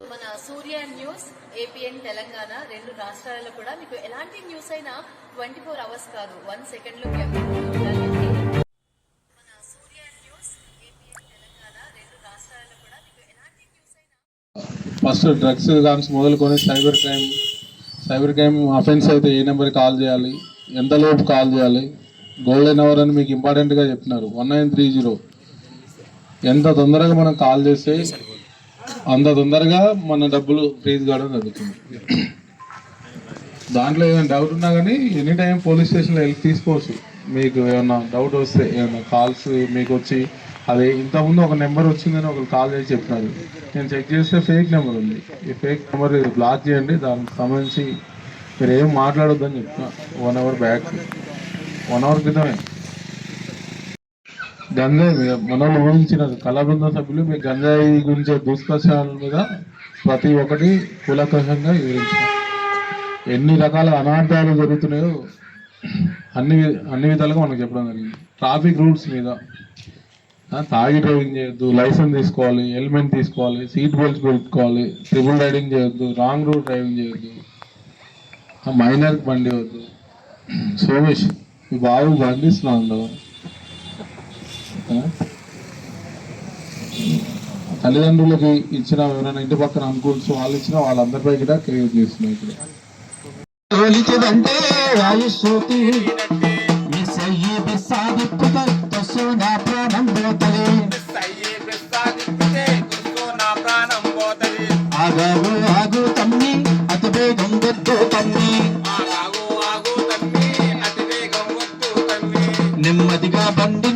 మన సూర్య news APN Telangana రెండు రాష్ట్రాలలో కూడా మీకు ఎలాంటి న్యూస్ అయినా ట్వంటీ ఫోర్ అవర్స్ కాదు వన్ సెకండ్లో ఫస్ట్ డ్రగ్స్ కానీ మొదలుకొని cyber crime cyber crime offence అయితే ఏ నెంబర్ కాల్ చేయాలి ఎంతలోపు కాల్ చేయాలి గోల్డెన్ అవర్ అని మీకు ఇంపార్టెంట్గా చెప్తున్నారు. One nine three zero. ఎంత తొందరగా మనం కాల్ చేస్తే అంత తొందరగా మన డబ్బులు ఫ్రీజ్ కావడం జరుగుతుంది దాంట్లో ఏమైనా డౌట్ ఉన్నా కానీ ఎనీ టైం పోలీస్ స్టేషన్లో వెళ్ళి తీసుకోవచ్చు. మీకు ఏమైనా డౌట్ వస్తే ఏమైనా కాల్స్ మీకు వచ్చి అదే ఇంతకుముందు ఒక నెంబర్ వచ్చిందని ఒకరు కాల్ చేసి చెప్పినారు నేను చెక్ చేస్తే ఫేక్ నెంబర్ ఉంది. ఈ ఫేక్ నెంబర్ బ్లాక్ చేయండి దానికి సంబంధించి మీరు ఏం మాట్లాడొద్దని చెప్తున్నా one hour back one hour క్రితమే. గంజాయి మనల్ని ఊహించిన కళా బృందం సభ్యులు మీ గంజాయి గురించి దుష్కర్షాల మీద ప్రతి ఒక్కటి కులకషంగా వివరించారు. ఎన్ని రకాల అనార్థాలు జరుగుతున్నాయో అన్ని అన్ని విధాలుగా మనకు చెప్పడం జరిగింది. ట్రాఫిక్ రూల్స్ మీద తాగి డ్రైవింగ్ చేయొద్దు లైసెన్స్ తీసుకోవాలి హెల్మెట్ తీసుకోవాలి సీట్ బెల్ట్స్ పెట్టుకోవాలి ట్రిపుల్ రైడింగ్ చేయొద్దు రాంగ్ రూట్ డ్రైవింగ్ చేయొద్దు మైనర్ బండి వద్దు. సోమేష్ మీ బాబు బండి ఇస్తున్నాను తల్లిదండ్రులకి ఇచ్చిన ఎవరైనా ఇంటి పక్కన అనుకూల్స్ వాళ్ళు ఇచ్చిన వాళ్ళందరిపై కూడా క్రియేట్ చేస్తున్నాయి ఆగావు ఆగు తమ్మి అతి వేగం వద్దు తమ్మి. నెమ్మదిగా బండిని